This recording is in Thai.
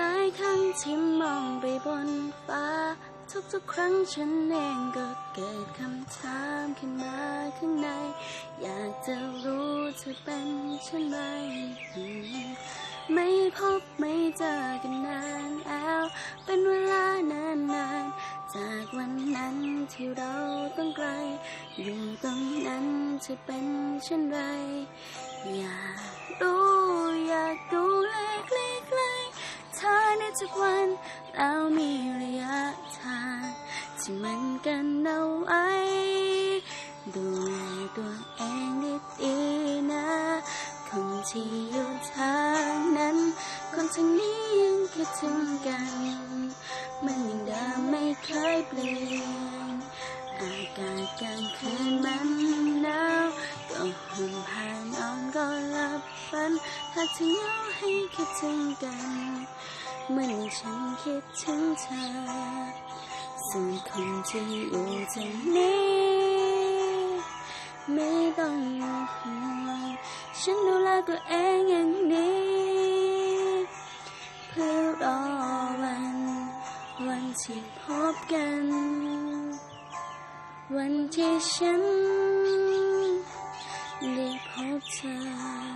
ลายครั้งที่มองไปบนฟ้า ทุกๆครั้งฉันเองก็เกิดคำถามขึ้นมาข้างใน อยากจะรู้เธอเป็นเช่นไรอืมไม่พบไม่เจอกันนานแล้ว เป็นเวลานานๆจากวันนั้นที่เราต้องไกล อยู่ตรงนั้นจะเป็นเช่นไร อยากรู้อยากดูแลใกล้ๆเธอใน ทุกวันแล้วมีระยะทางที่มันกันเอาไว้ดูแลตัวเองดีๆนะ คนที่อยู่ทางนั้น คนทางนี้ยังคิดถึงกัน มันยังเดิมไม่เคยเปลี่ยน อากาศกลางคืนมันหนาวก็ห่มผ้านอนก็หลับฝันถ้าเธอเหงาให้คิดถึงกัน เมื่อฉันคิดถึงเธอ ส่วนคนที่อยู่ตรงนี้ ไม่ต้องห่วงฉันดูแลตัวเองอย่างนี้ เพื่อรอวัน วันที่พบกัน วันที่ฉันได้พบเธอ